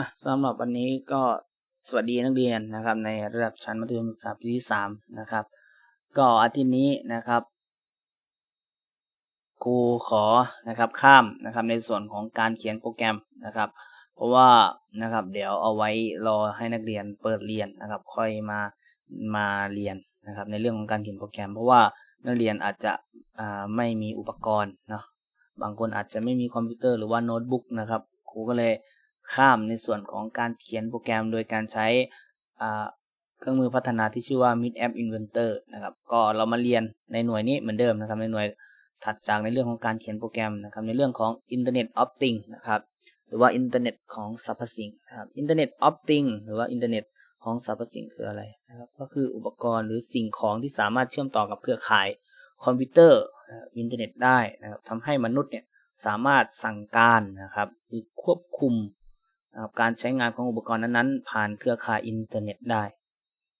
อะสำหรับวันนี้ก็สวัสดีนักเรียนนะครับ ในระดับชั้นมัธยมศึกษาปีที่สามนะครับ ก็อาทิตย์นี้นะครับครูขอนะครับข้ามนะครับในส่วนของการเขียนโปรแกรมนะครับ เพราะว่านะครับเดี๋ยวเอาไว้รอให้นักเรียนเปิดเรียนนะครับ ค่อยมามาเรียนนะครับ ในเรื่องของการเขียนโปรแกรม เพราะว่านักเรียนอาจจะไม่มีอุปกรณ์เนาะบางคนอาจจะไม่มีคอมพิวเตอร์หรือว่าโน้ตบุ๊กนะครับครูก็เลย ข้ามในส่วนของการเขียนโปรแกรมโดยการใช้เครื่องมือพัฒนาที่ชื่อว่า Mid App Inventor นะครับ ก็เรามาเรียนในหน่วยนี้เหมือนเดิมนะครับ ในหน่วยถัดจากในเรื่องของการเขียนโปรแกรมนะครับ ในเรื่องของ Internet of Things นะครับ หรือว่าอินเทอร์เน็ตของสรรพสิ่งนะครับอินเทอร์เน็ตออฟติงหรือว่าอินเทอร์เน็ตของสรรพสิ่งคืออะไรนะครับ ก็คืออุปกรณ์หรือสิ่งของที่สามารถเชื่อมต่อกับเครือข่ายคอมพิวเตอร์อินเทอร์เน็ตได้นะครับทำให้มนุษย์เนี่ยสามารถสั่งการนะครับ หรือควบคุม การใช้งานของอุปกรณ์นั้นๆ ผ่านเครือข่ายอินเทอร์เน็ตได้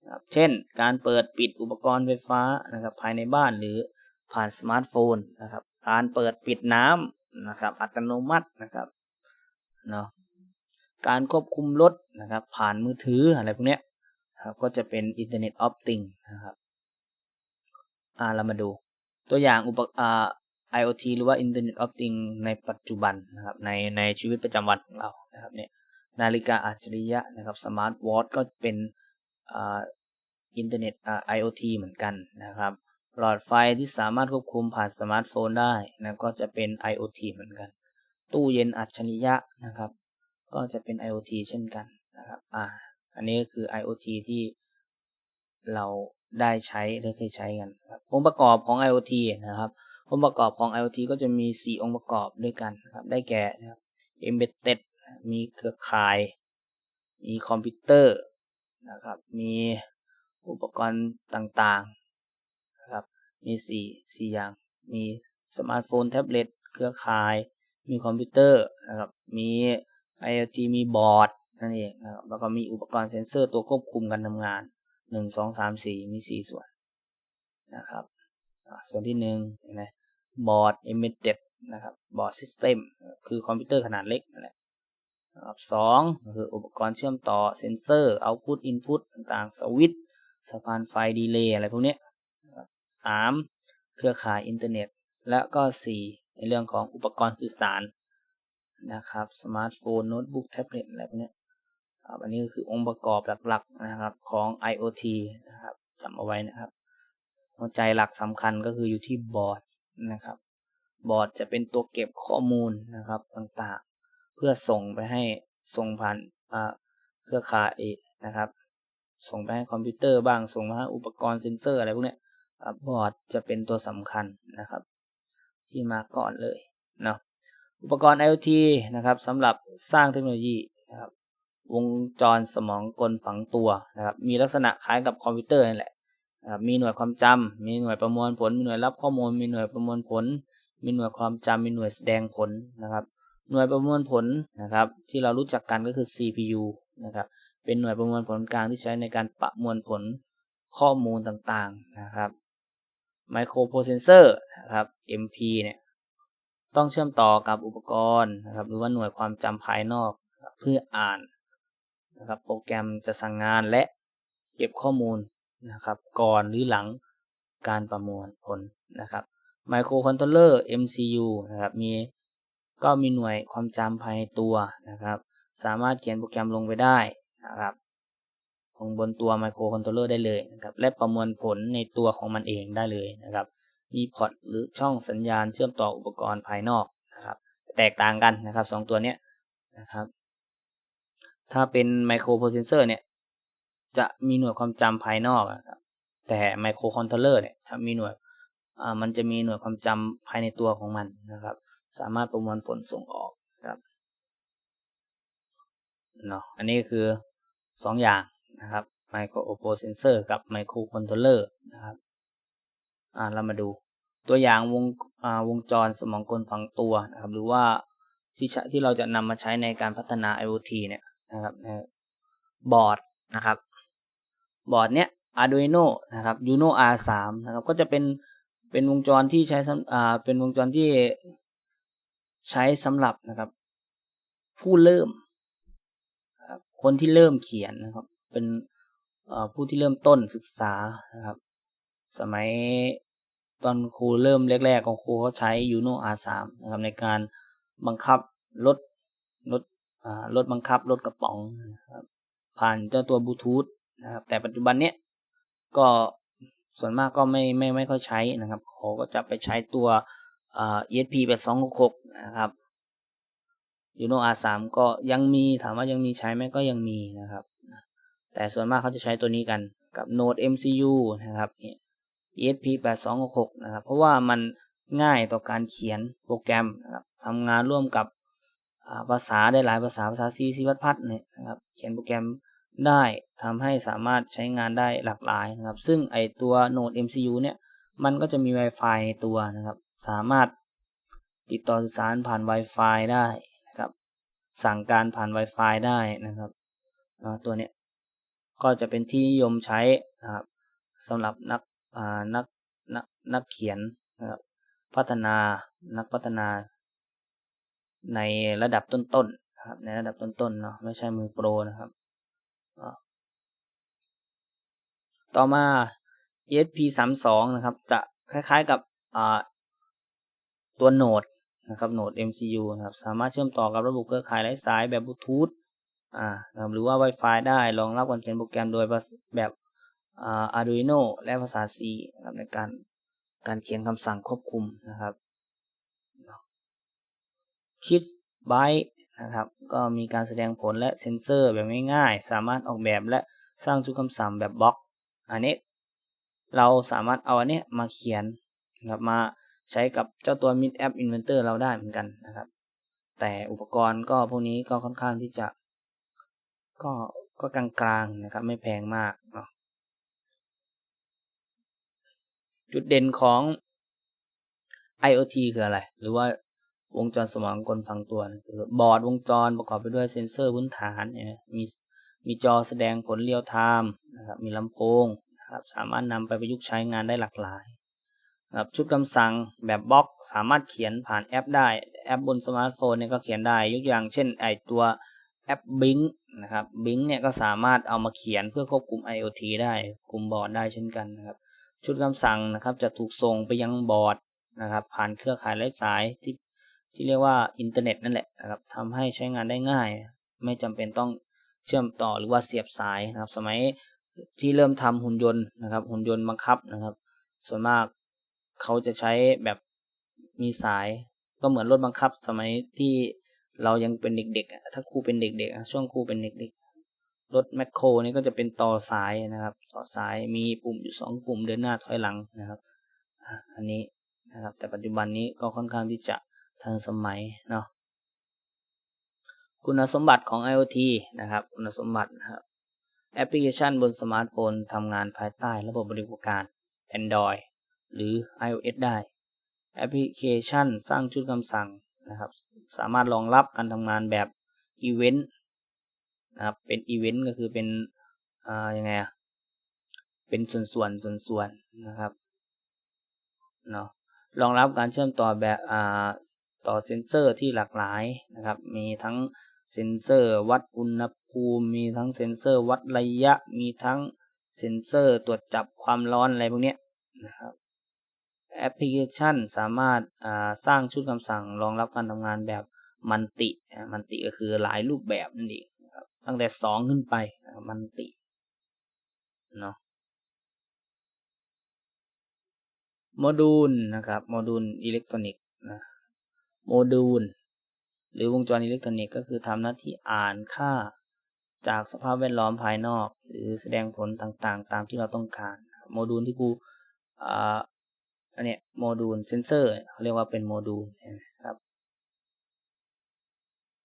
นะครับเช่น การเปิดปิดอุปกรณ์ไฟฟ้านะครับภายในบ้านหรือผ่านสมาร์ทโฟนนะครับ การเปิดปิดน้ำนะครับอัตโนมัตินะครับเนาะการควบคุมรถนะครับผ่านมือถืออะไรพวกเนี้ยครับก็จะเป็น Internet of Things นะครับอ่าเรามาดู ตัวอย่างอุปอ่า IoT หรือว่า Internet of Things ในปัจจุบันนะครับในในชีวิตประจำวันของเรานะครับเนี่ย นาฬิกาอัจฉริยะนะครับสมาร์ทวอทก็เป็นอ่าอินเทอร์เน็ตอ่า IoT เหมือนกันนะครับหลอดไฟที่สามารถควบคุมผ่านสมาร์ทโฟนได้นะก็จะเป็น IoT เหมือนกัน ตู้เย็นอัจฉริยะนะครับ ก็จะเป็น IoT เช่นกันนะครับอ่าอันนี้ก็คือ IoT ที่เราได้ใช้ได้เคยใช้กันครับองค์ประกอบของ IoT นะครับองค์ประกอบของ IoT ก็จะมี 4 องค์ประกอบด้วยกันครับได้แก่นะครับ embedded มีเครือข่าย มีคอมพิวเตอร์นะครับ มีอุปกรณ์ต่างๆนะครับ มี4 4อย่าง มีสมาร์ทโฟน แท็บเล็ต เครือข่าย มีคอมพิวเตอร์นะครับ มี IoT มีบอร์ดนั่นเองนะครับ แล้วก็มีอุปกรณ์เซ็นเซอร์ตัวควบคุมการทำงาน 1 2 3 4 มี 4 ส่วนนะครับ ส่วนที่1เห็นไหมบอร์ด embedded นะครับบอร์ด system คือคอมพิวเตอร์ขนาดเล็กนั่นแหละ ครับสองคืออุปกรณ์เชื่อมต่อเซนเซอร์ output input ต่างสวิตช์สะพานไฟดีเลย์อะไรพวกนี้สามเครือข่ายอินเทอร์เน็ต และก็4ในเรื่องของอุปกรณ์สื่อสารนะครับสมาร์ทโฟนโน้ตบุ๊กแท็บเล็ตอะไรพวกนี้ครับอันนี้ก็คือองค์ประกอบหลักๆนะครับของ IoT นะครับจำเอาไว้นะครับ หัวใจหลักสำคัญก็คืออยู่ที่บอร์ดนะครับบอร์ดจะเป็นตัวเก็บข้อมูลนะครับต่าง พื่อส่งไปให้ส่งผ่านเครือข่ายนะครับ ส่งไปให้คอมพิวเตอร์บ้างส่งมาให้อุปกรณ์เซ็นเซอร์อะไรพวกนี้บอร์ดจะเป็นตัวสำคัญนะครับ ที่มาก่อนเลยเนาะอุปกรณ์ IoT นะครับสำหรับสร้างเทคโนโลยีนะครับวงจรสมองกลฝังตัวนะครับ มีลักษณะคล้ายกับคอมพิวเตอร์นี่นแหละนะครับมีหน่วยความจำมีหน่วยประมวลผล มีหน่วยรับข้อมูล มีหน่วยประมวลผล มีหน่วยความจำมีหน่วยแสดงผลนะครับ หน่วยประมวลผลนะครับ ที่เรารู้จักกันก็คือ CPU นะครับ เป็นหน่วยประมวลผลกลางที่ใช้ในการประมวลผลข้อมูลต่างๆนะครับไมโครโปรเซสเซอร์นะครับ MP เนี่ยต้องเชื่อมต่อกับอุปกรณ์นะครับ หรือว่าหน่วยความจำภายนอกเพื่ออ่านนะครับ โปรแกรมจะสั่งงานและเก็บข้อมูลนะครับ ก่อนหรือหลังการประมวลผลนะครับไมโครคอนโทรลเลอร์ MCU นะครับ มี ก็มีหน่วยความจำภายในตัวนะครับ สามารถเขียนโปรแกรมลงไปได้นะครับของบนตัวไมโครคอนโทรลเลอร์ได้เลยนะครับ และประมวลผลในตัวของมันเองได้เลยนะครับ มีพอร์ตหรือช่องสัญญาณเชื่อมต่ออุปกรณ์ภายนอกนะครับ แตกต่างกันนะครับสองตัวเนี้ยนะครับ ถ้าเป็นไมโครโปรเซสเซอร์เนี่ยจะมีหน่วยความจำภายนอกนะครับแต่ไมโครคอนโทรลเลอร์เนี่ยจะมีหน่วยอ่ามันจะมีหน่วยความจำภายในตัวของมันนะครับ สามารถประมวลผลส่งออกครับเนาะอันนี้คือสองอย่างนะครับไมโครโปเซสเซอร์กับไมโครคอนโทรลเลอร์นะครับอ่าเรามาดูตัวอย่างวงอ่าวงจรสมองกลฝังตัวนะครับหรือว่าที่ที่เราจะนำมาใช้ในการพัฒนา IoT เนี่ยนะครับบอร์ดนะครับบอร์ดเนี้ย Arduino นะครับ Uno R3 นะครับก็จะเป็นเป็นวงจรที่ใช้อ่าเป็นวงจรที่ ใช้สำหรับนะครับ ผู้เริ่มคนที่เริ่มเขียนนะครับ เป็นผู้ที่เริ่มต้นศึกษานะครับ สมัยตอนครูเริ่มแรกๆของครูเขาใช้ Uno R3 นะครับในการบังคับรถรถรถบังคับรถกระป๋องนะครับผ่านเจ้าตัวบลูทูธนะครับ แต่ปัจจุบันเนี้ยก็ส่วนมากก็ไม่ไม่ไม่ค่อยใช้นะครับเขาก็จะไปใช้ตัว ESP 8266 นะครับ Uno R3 ก็ยังมีถามว่ายังมีใช้ไหมก็ยังมีนะครับ แต่ส่วนมากเขาจะใช้ตัวนี้กันกับ Node MCU นะครับ ESP 8266 นะครับ เพราะว่ามันง่ายต่อการเขียนโปรแกรมนะครับทำงานร่วมกับภาษาได้หลายภาษาภาษา C C++ เนี่ยนะครับ เขียนโปรแกรมได้ทำให้สามารถใช้งานได้หลากหลายนะครับ ซึ่งไอตัว Node MCU เนี่ย มันก็จะมี Wi-Fi ในตัวนะครับ สามารถ ติดต่อสื่อสารผ่าน Wi-Fi ได้นะครับ สั่งการผ่าน Wi-Fi ได้นะครับตัวเนี้ยก็จะเป็นที่นิยมใช้นะครับสำหรับนักนักนักนักเขียนนะครับพัฒนานักพัฒนา ในระดับต้นๆนะครับในระดับต้นๆเนาะไม่ใช่มือโปรนะครับต่อมา ESP32 นะครับ จะคล้ายๆกับตัวโหนด นะครับโหนด MCU นะครับสามารถเชื่อมต่อกับระบบเครือข่ายไร้สายแบบบลูทูธอ่าหรือว่า Wi-Fi ได้รองรับการเขียนโปรแกรมโดยแบบอ่า Arduino และภาษา C นะครับในการการเขียนคำสั่งควบคุมนะครับ Kids Byte นะครับ ก็มีการแสดงผลและเซนเซอร์แบบง่ายๆ สามารถออกแบบและสร้างชุดคำสั่งแบบบล็อก อันนี้เราสามารถเอาอันนี้มาเขียนนะครับมา ใช้กับเจ้าตัว Mid App Inventor เราได้เหมือนกันนะครับ แต่อุปกรณ์ก็พวกนี้ก็ค่อนข้างที่จะ ก็ก็กลางๆนะครับ ไม่แพงมากเนาะจุดเด่นของ IoT คืออะไร หรือว่าวงจรสมองกลฟังตัวคือบอร์ดวงจรประกอบไปด้วยเซนเซอร์พื้นฐานเนี่ยมีมีจอแสดงผลเรียลไทม์นะครับมีลำโพงนะครับสามารถนำไปประยุกต์ใช้งานได้หลากหลาย ครับชุดคำสั่งแบบบล็อกสามารถเขียนผ่านแอปได้ แอปบนสมาร์ทโฟนเนี่ยก็เขียนได้ยกอย่างเช่นไอตัวแอป Bing นะครับ Bing เนี่ยก็สามารถเอามาเขียนเพื่อควบคุม IoT ได้คุมบอร์ดได้เช่นกันนะครับ ชุดคำสั่งนะครับจะถูกส่งไปยังบอร์ดนะครับ ผ่านเครือข่ายไร้สายที่ที่เรียกว่าอินเทอร์เน็ตนั่นแหละนะครับทำให้ใช้งานได้ง่าย ไม่จำเป็นต้องเชื่อมต่อหรือว่าเสียบสายนะครับ สมัยที่เริ่มทำหุ่นยนต์นะครับ หุ่นยนต์บังคับนะครับ ส่วนมาก เขาจะใช้แบบมีสาย ก็เหมือนรถบังคับ สมัยที่เรายังเป็นเด็กๆถ้าครูเป็นเด็กๆช่วงครูเป็นเด็กๆรถแมคโครนี่ก็จะเป็นต่อสายนะครับ ต่อสายมีปุ่มอยู่สองปุ่มเดินหน้าถอยหลังนะครับอันนี้นะครับ แต่ปัจจุบันนี้ก็ค่อนข้างที่จะทันสมัยเนาะคุณสมบัติของ IoT นะครับ คุณสมบัตินะครับแอปพลิเคชันบนสมาร์ทโฟนทำงานภายใต้ระบบบริการ Android หรือ iOS ได้ แอปพลิเคชันสร้างชุดคำสั่งนะครับ สามารถรองรับการทำงานแบบอีเวนต์นะครับ เป็นอีเวนต์ก็คือเป็นอ่ายังไงอะเป็นส่วนส่วนส่วนส่วนนะครับเนาะรองรับการเชื่อมต่อแบบอ่าต่อเซ็นเซอร์ที่หลากหลายนะครับ มีทั้งเซ็นเซอร์วัดอุณหภูมิ มีทั้งเซ็นเซอร์วัดระยะ มีทั้งเซ็นเซอร์ตรวจจับความร้อนอะไรพวกนี้นะครับ แอปพลิเคชันสามารถสร้างชุดคำสั่งรองรับการทำงานแบบมันติ มันติก็คือหลายรูปแบบนั่นเองตั้งแต่สองขึ้นไปมันติเนาะโมดูลนะครับโมดูลอิเล็กทรอนิกส์นะโมดูล หรือวงจรอิเล็กทรอนิกส์ก็คือทำหน้าที่อ่านค่าจากสภาพแวดล้อมภายนอก หรือแสดงผลต่างๆ ตามที่เราต้องการ โมดูลที่กู อันนี้โมดูลเซนเซอร์เขาเรียกว่าเป็นโมดูลนะครับ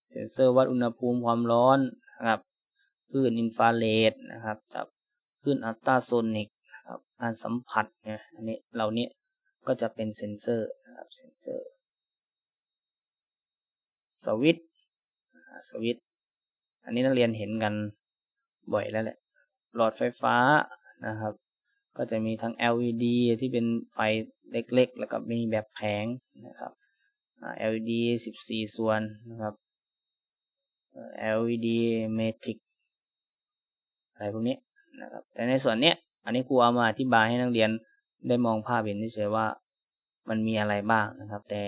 เซนเซอร์วัดอุณหภูมิความร้อนนะครับคลื่นอินฟราเรดนะครับจับคลื่นอัลตราโซนิกนะครับการสัมผัสเนี่ยอันนี้เหล่านี้ก็จะเป็นเซนเซอร์นะครับเซนเซอร์สวิตสวิตอันนี้นักเรียนเห็นกันบ่อยแล้วแหละ หลอดไฟฟ้านะครับ ก็จะมีทั้ง LED ที่เป็นไฟ เล็กๆ แล้วก็มีแบบแผงนะครับ LED 14 ส่วนนะครับ LED Matrix อะไรพวกนี้นะครับ แต่ในส่วนเนี้ย อันนี้ครูเอามาอธิบายให้นักเรียนได้มองภาพเห็นเฉยๆว่ามันมีอะไรบ้างนะครับ แต่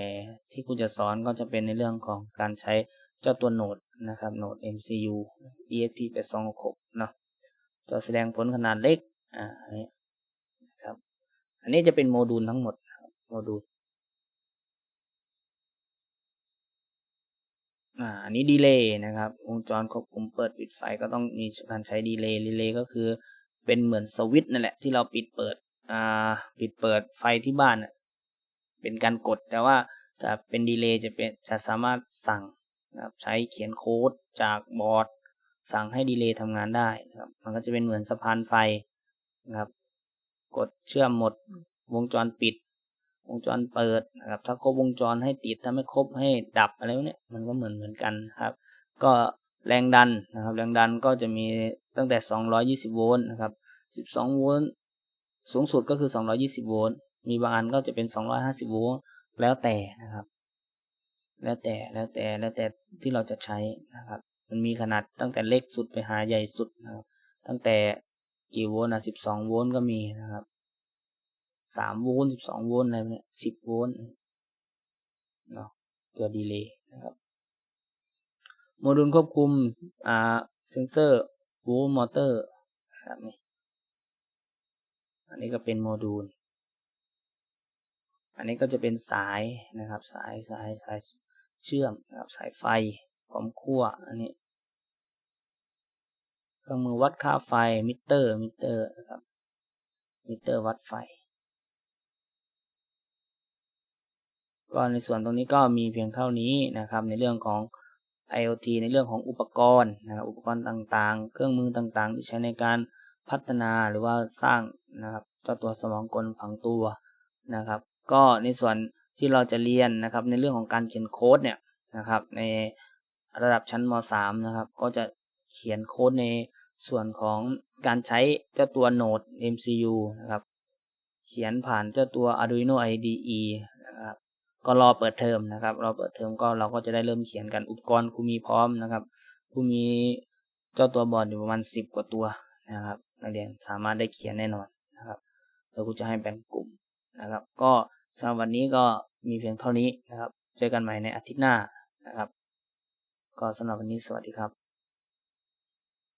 ที่ครูจะสอนก็จะเป็นในเรื่องของการใช้เจ้าตัวโหนดนะครับ โหนด MCU ESP 826เนาะจอแสดงผลขนาดเล็ก อ่าอันนี้ อันนี้จะเป็นโมดูลทั้งหมดโมดูลอ่าอันนี้ดีเลย์นะครับ วงจรควบคุมเปิดปิดไฟก็ต้องมีการใช้ดีเลย์ดีเลย์ก็คือเป็นเหมือนสวิตช์นั่นแหละที่เราปิดเปิดอ่าปิดเปิดไฟที่บ้านเป็นการกดแต่ว่าจะเป็นดีเลย์จะเป็นจะสามารถสั่งนะครับใช้เขียนโค้ดจากบอร์ดสั่งให้ดีเลย์ทำงานได้นะครับ มันก็จะเป็นเหมือนสะพานไฟนะครับ กดเชื่อมหมดวงจรปิด วงจรเปิดนะครับ ถ้าครบวงจรให้ติดถ้าไม่ครบให้ดับอะไรพวกเนี้ยมันก็เหมือนเหมือนกันครับ ก็แรงดันนะครับ แรงดันก็จะมีตั้งแต่ 220 โวลต์นะครับ 12 โวลต์สูงสุดก็คือ 220 โวลต์มีบางอันก็จะเป็น 250 โวลต์แล้วแต่นะครับ แล้วแต่แล้วแต่แล้วแต่ที่เราจะใช้นะครับ มันมีขนาดตั้งแต่เล็กสุดไปหาใหญ่สุดนะครับ ตั้งแต่ กี่โวลต์อะ12โวลต์ก็มีนะครับสามโวลต์สิบสองโวลต์อะไรเนี่ยสิบโวลต์เนาะตัวดีเลย์นะครับโมดูลควบคุมอ่าเซนเซอร์วลต์มอเตอร์ครับนี่อันนี้ก็เป็นโมดูล อันนี้ก็จะเป็นสายนะครับ สายสายสายเชื่อมนะครับสายไฟความขั้วอันนี้ เครื่องมือวัดค่าไฟมิเตอร์มิเตอร์นะครับมิเตอร์วัดไฟ ก็ในส่วนตรงนี้ก็มีเพียงเท่านี้นะครับ ในเรื่องของ IoT ในเรื่องของอุปกรณ์นะครับอุปกรณ์ต่างๆ เครื่องมือต่างๆ ที่ใช้ในการพัฒนาหรือว่าสร้างนะครับเจ้าตัวสมองกลฝังตัวนะครับ ก็ในส่วนที่เราจะเรียนนะครับในเรื่องของการเขียนโค้ดเนี่ยนะครับในระดับชั้นม .3 นะครับ ก็จะ เขียนโค้ดในส่วนของการใช้เจ้าตัวโนด MCU นะครับ เขียนผ่านเจ้าตัว Arduino IDE นะครับ ก็รอเปิดเทอมนะครับ รอเปิดเทอมก็เราก็จะได้เริ่มเขียนกันอุปกรณ์ครูมีพร้อมนะครับครูมีเจ้าตัวบอร์ดอยู่ประมาณสิบกว่าตัวนะครับนักเรียนสามารถได้เขียนแน่นอนนะครับแล้วครูจะให้แบ่งกลุ่มนะครับ ก็สำหรับวันนี้ก็มีเพียงเท่านี้นะครับ เจอกันใหม่ในอาทิตย์หน้านะครับ ก็สำหรับวันนี้สวัสดีครับ